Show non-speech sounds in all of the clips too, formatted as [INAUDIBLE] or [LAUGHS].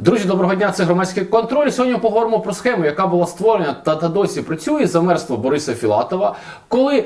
Друзі, доброго дня. Це громадський контроль. Сьогодні поговоримо про схему, яка була створена та, та досі працює замерство Бориса Філатова, коли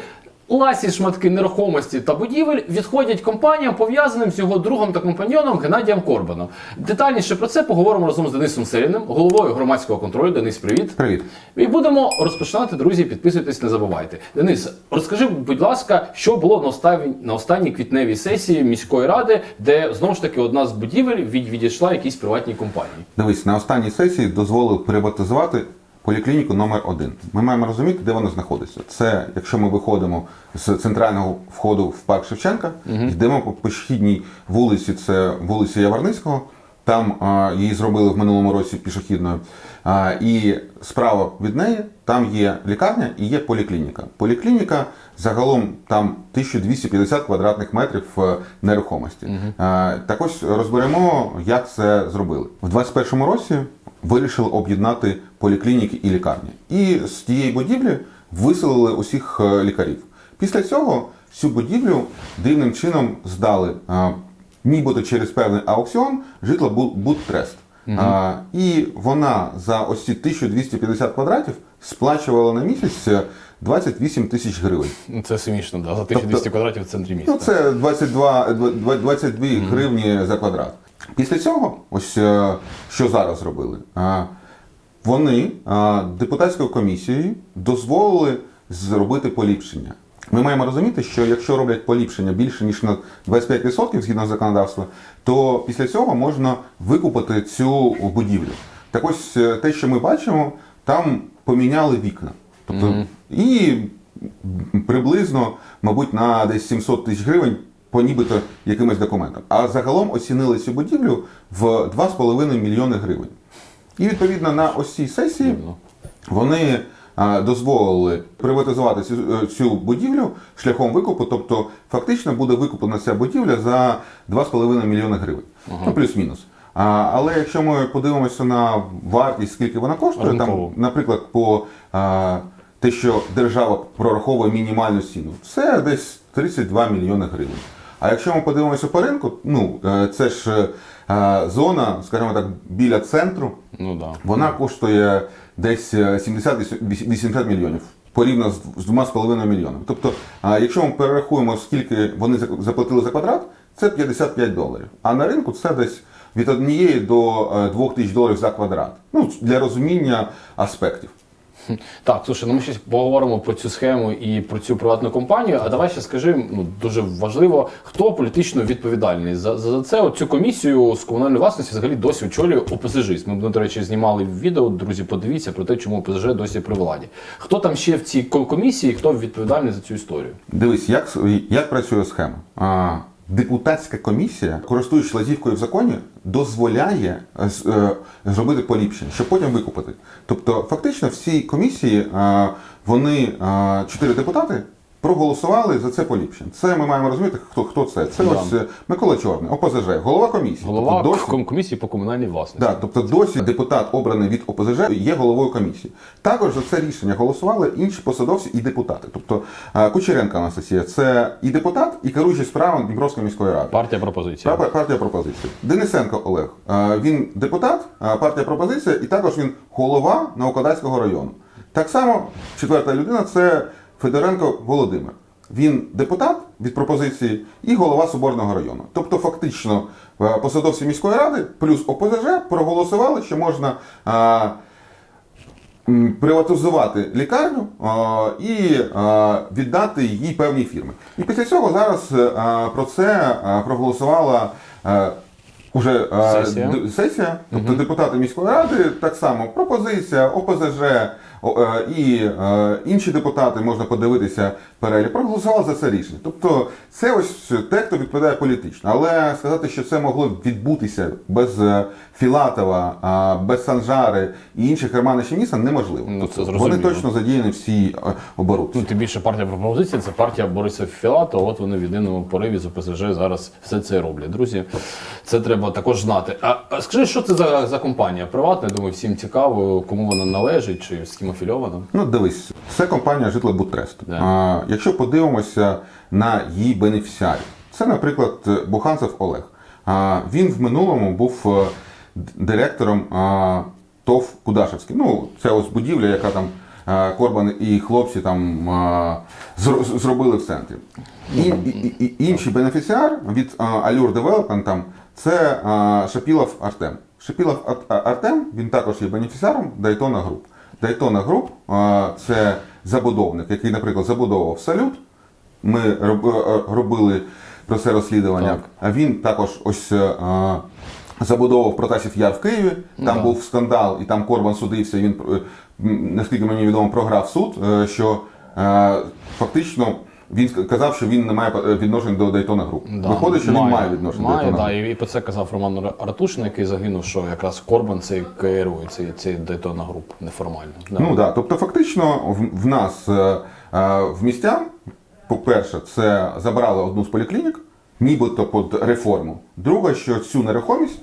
ласі шматки нерухомості та будівель відходять компаніям, пов'язаним з його другом та компаньйоном Геннадієм Корбаном. Детальніше про це поговоримо разом з Денисом Селіним, головою громадського контролю. Денис, привіт. Привіт. І будемо розпочинати, друзі. Підписуйтесь, не забувайте. Денис, розкажи, будь ласка, що було на останній, на останній квітневій сесії міської ради, де знову ж таки одна з будівель від, відійшла якійсь приватній компанії. Дивись, на останній сесії дозволили приватизувати поліклініку номер 1 Ми маємо розуміти, де вона знаходиться. Це якщо ми виходимо з центрального входу в парк Шевченка, йдемо по пішохідній вулиці, це вулиця Яворницького. Там а, її зробили в минулому році пішохідною. А, і справа від неї там є лікарня і є поліклініка. Поліклініка загалом там 1250 квадратних метрів е, нерухомості. А, так ось розберемо, як це зробили. В 2021 році вирішили об'єднати поліклініки і лікарні. І з тієї будівлі виселили усіх е, лікарів. Після цього цю будівлю дивним чином здали. е, Нібито через певний аукціон житла Будтрест. А, і вона за ось ці 1250 квадратів сплачувала на місяць е, 28 тисяч гривень. Ну, Це смішно, да, за 1200 квадратів в центрі міста. Ну, це 22, 22 гривні за квадрат. Після цього, ось е, що зараз зробили, вони депутатською комісією дозволили зробити поліпшення. Ми маємо розуміти, що якщо роблять поліпшення більше ніж на 25% згідно законодавства, то після цього можна викупити цю будівлю. Так ось е, те, що ми бачимо, там поміняли вікна. Тобто, і приблизно, мабуть, на десь 700 тисяч гривень по нібито якимось документам. А загалом оцінили цю будівлю в 2,5 мільйони гривень. І відповідно на ось цій сесії вони дозволили приватизувати цю, е, цю будівлю шляхом викупу, тобто фактично буде викуплена ця будівля за 2,5 мільйони гривень. Ну, плюс-мінус. А, але якщо ми подивимося на вартість, скільки вона коштує, там, наприклад, по а, те, що держава прораховує мінімальну ціну, це десь 32 мільйони гривень. А якщо ми подивимося по ринку, ну е, це ж е, зона, скажімо так, біля центру, Ну да. вона коштує десь е, 70-80 мільйонів. Порівняно з з 2,5 мільйонами. Тобто, якщо ми перерахуємо, скільки вони заплатили за квадрат, це 55 доларів. А на ринку це десь від однієї до 2 тисяч доларів за квадрат. Ну, для розуміння аспектів. [LAUGHS] Так, слушай, ну ми ще поговоримо про цю схему і про цю приватну компанію. А давай ще скажи, ну дуже важливо, хто політично відповідальний за, за, за це. От цю комісію з комунальної власності взагалі досі очолює ОПЗЖ. Ми, до речі, знімали відео. Друзі, подивіться про те, чому ОПЗЖ досі при владі. Хто там ще в цій комісії, хто відповідальний за цю історію? Дивись, як, як працює схема. А, депутатська комісія, користуючись лазівкою в законі, дозволяє е, е, зробити поліпшення, щоб потім викупити. Тобто, фактично, в цій комісії е, вони, чотири депутати, проголосували за це поліпшення. Це ми маємо розуміти, хто, хто це. Це Да. ось е, Микола Чорний, ОПЗЖ, голова комісії. Голова Тобто досі- ком- комісії по комунальній власності. Да, тобто досі депутат, обраний від ОПЗЖ, є головою комісії. Також за це рішення голосували інші посадовці і депутати. Тобто е, Кучеренко Анастасія це і депутат, і керуючий справами Дніпровської міської ради. Партія пропозиція. Пар- Партія пропозиції. Денисенко Олег. е, Він депутат, е, партія пропозиція, і також він голова Наукодацького району. Так само четверта людина це Федоренко Володимир. Він депутат від пропозиції і голова Соборного району. Тобто, фактично, е, посадовці міської ради плюс ОПЗЖ проголосували, що можна. е, м, Приватизувати лікарню а, і а, віддати її певній фірмі. І після цього зараз а, про це а, проголосувала а, уже Сесія. сесія, тобто депутати міської ради, так само пропозиція, ОПЗЖ е, і е, інші депутати можна подивитися перелік, проголосували за це рішення. Тобто це ось те, хто відповідає політично. Але сказати, що це могло відбутися без е, Філатова, без Санжари і інших керманичів міста неможливо. Ну, це Тобто зрозуміло. вони точно задіяні всі е, оборудки. Ну, тим більше партія пропозиція це партія Бориса Філатова. От вони в єдиному пориві з ОПЗЖ зараз все це роблять. Друзі, це треба також знати. А, а скажи, що це за, за компанія? Приватна, думаю, всім цікаво, кому вона належить чи з ким афільована. Ну, дивись, це компанія Житлобудтрест. Да. А, якщо подивимося на її бенефіціарів, це, наприклад, Буханцев Олег. А, він в минулому був е, директором а, ТОВ Кудашевський. Ну, це ось будівля, яка там Корбан і хлопці там зро- зробили в центрі. І, і, і, і інший бенефіціар від Allure Development там, це а, Шапілов Артем. Шапілов Ар- Артем, він також є бенефіціаром Дайтона Груп. Дайтона Груп а, це забудовник, який, наприклад, забудовував салют. Ми е, робили про це розслідування. Так. А він також ось е, забудовував Протасів Яр в Києві. Там Да. був скандал, і там Корбан судився. Він, е, наскільки мені відомо, програв суд, е, що е, фактично. Він казав, що він не має е, відношень до Дайтона Груп. Да, Виходить, що він має відношення до Має, Дайтона да, і, про це казав Роман Ра- Артушин, який загинув, що якраз Корбан цей керує, цей, цей Дейтона груп неформально. Да. Ну да, тобто, фактично, в, в нас е, е, в містян, по-перше, це забрали одну з поліклінік, нібито під реформу. Друге, що цю нерухомість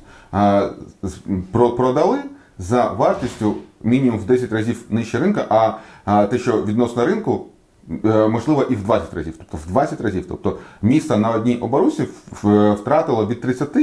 продали за вартістю мінімум в 10 разів нижче ринка, а, а те, що відносно ринку. Е, Можливо, і в 20 разів, тобто в 20 разів. Тобто місто на одній оборусі втратило від 30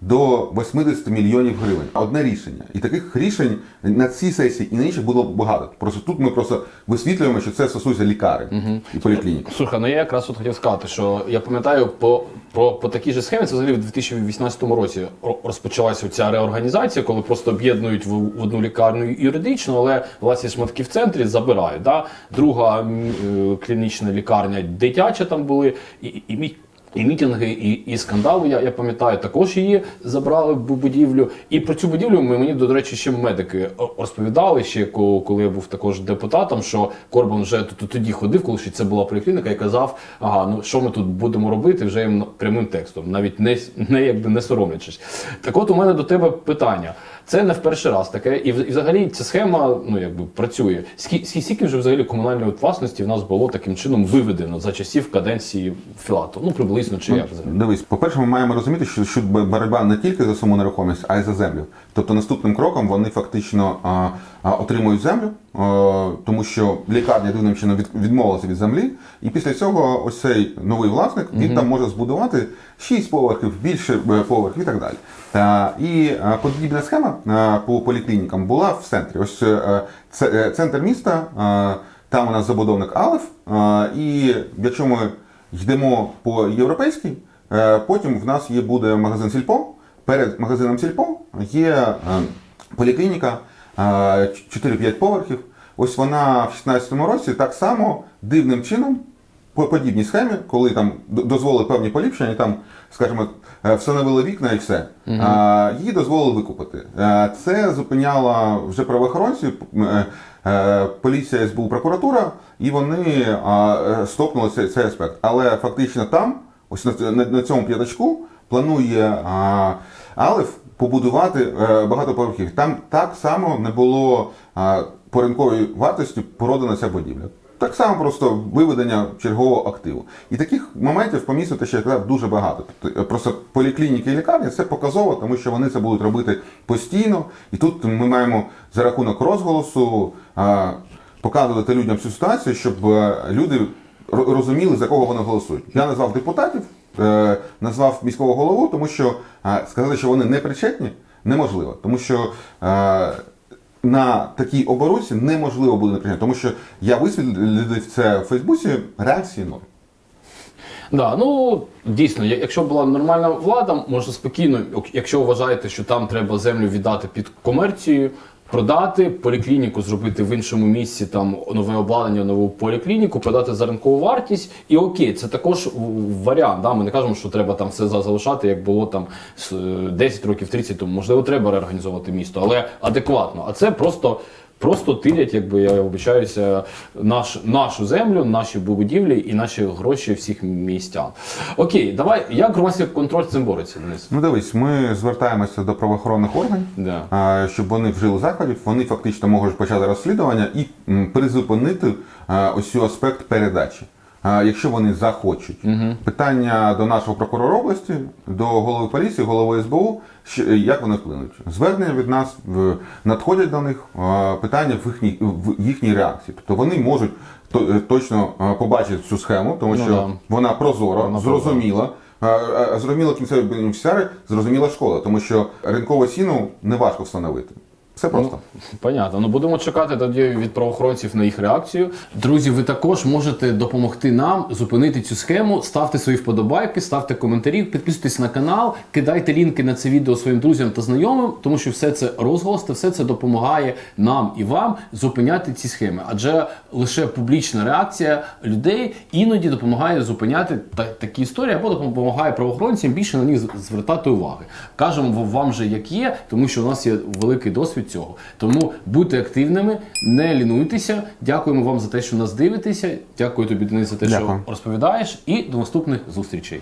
до 80 мільйонів гривень. Одне рішення. І таких рішень на цій сесії і на інших було багато. Просто тут ми просто висвітлюємо, що це стосується лікарень і поліклінік. Слухай, ну я якраз от хотів сказати, що я пам'ятаю по, по, по такій же схемі, це взагалі в 2018 році ро- розпочалася ця реорганізація, коли просто об'єднують в, в одну лікарню юридично, але власні шматки в центрі забирають. Да? Друга е, клінічна лікарня дитяча там були, і, і, і, і мітинги, і, і скандали, я, я пам'ятаю, також її забрали в будівлю. І про цю будівлю ми, мені, до речі, ще медики розповідали, ще коли я був також депутатом, що Корбан вже тоді ходив, коли ще це була поліклініка, і казав, ага, ну що ми тут будемо робити вже їм прямим текстом, навіть не, не якби не соромлячись. Так от у мене до тебе питання. Це не в перший раз таке, і, і взагалі ця схема ну якби працює. Скільки, вже взагалі комунальної власності в нас було таким чином виведено за часів каденції Філату? Ну приблизно чи як взагалі? Дивись, по-перше, ми маємо розуміти, що, що боротьба не тільки за суму нерухомість, а й за землю. Тобто наступним кроком вони фактично а, отримують землю, тому що лікарня дивним чином від, відмовилася від землі, і після цього ось цей новий власник він там може збудувати 6 поверхів, більше е, поверхів і так далі. І подібна схема по поліклінікам була в центрі. Ось е, це, е, центр міста, там у нас забудовник Алеф, і якщо ми йдемо по європейській, е, потім в нас є буде магазин Сільпо. Перед магазином Сільпо є е, поліклініка е, 4-5 поверхів. Ось вона в 16-му році так само дивним чином по подібній схемі, коли там дозволили певні поліпшення, там, скажімо, е, встановили вікна і все, а, її дозволили викупити. Е, Це зупиняла вже правоохоронці, е, поліція, СБУ, прокуратура, і вони стопнули цей, цей аспект. Але фактично там, ось на, на, на цьому п'ятачку, планує а, Алеф побудувати е, багатоповерхівки. Там так само не було а, по ринковій вартості продана ця будівля. Так само просто виведення чергового активу. І таких моментів по місту, я казав, дуже багато. Тобто, е, просто поліклініки і лікарні це показово, тому що вони це будуть робити постійно. І тут ми маємо за рахунок розголосу показувати людям цю ситуацію, щоб е, люди розуміли, за кого вони голосують. Я назвав депутатів, е, назвав міського голову, тому що е, сказати, що вони не причетні, неможливо. Тому що е, на такій оборудці неможливо буде не прийняти, тому що я висвітлив це в Фейсбуці, реакції ноль. Да, ну дійсно, якщо була нормальна влада, можна спокійно, якщо вважаєте, що там треба землю віддати під комерцію, продати поліклініку, зробити в іншому місці там нове обладнання, нову поліклініку, продати за ринкову вартість. І окей, це також варіант. Да? Ми не кажемо, що треба там все залишати, як було там с- 10 років, 30 тому. Можливо, треба реорганізовувати місто, але адекватно. А це просто. Просто тирять, якби я обичаюся, наш, нашу землю, наші будівлі і наші гроші всіх містян. Окей, давай, як громадський контроль з цим бореться, Денис? Ну дивись, ми звертаємося до правоохоронних органів, Да. щоб вони вжили заходів. Вони фактично можуть почати розслідування і призупинити ось цю аспект передачі. Якщо вони захочуть, питання до нашого прокурора області, до голови поліції, голови СБУ, що- як вони вплинуть. Звернення від нас в- надходять до них питання в їхній, в їхній реакції. Тобто вони можуть то- е, точно побачити цю схему, тому Ну що да. вона прозора, Вона зрозуміла. Зрозуміло кінцеві бенефіціари, зрозуміла школа, тому що ринкову ціну не важко встановити. Все просто. Понятно. Ну будемо чекати тоді від правоохоронців на їх реакцію. Друзі, ви також можете допомогти нам зупинити цю схему. Ставте свої вподобайки, ставте коментарі, підписуйтесь на канал, кидайте лінки на це відео своїм друзям та знайомим, тому що все це розголос та все це допомагає нам і вам зупиняти ці схеми. Адже лише публічна реакція людей іноді допомагає зупиняти та- такі історії або допомагає правоохоронцям більше на них звертати уваги. Кажемо вам же, як є, тому що у нас є великий досвід цього. Тому будьте активними, не лінуйтеся. Дякуємо вам за те, що нас дивитеся. Дякую тобі, Денис, за те, Дякую. що розповідаєш. І до наступних зустрічей.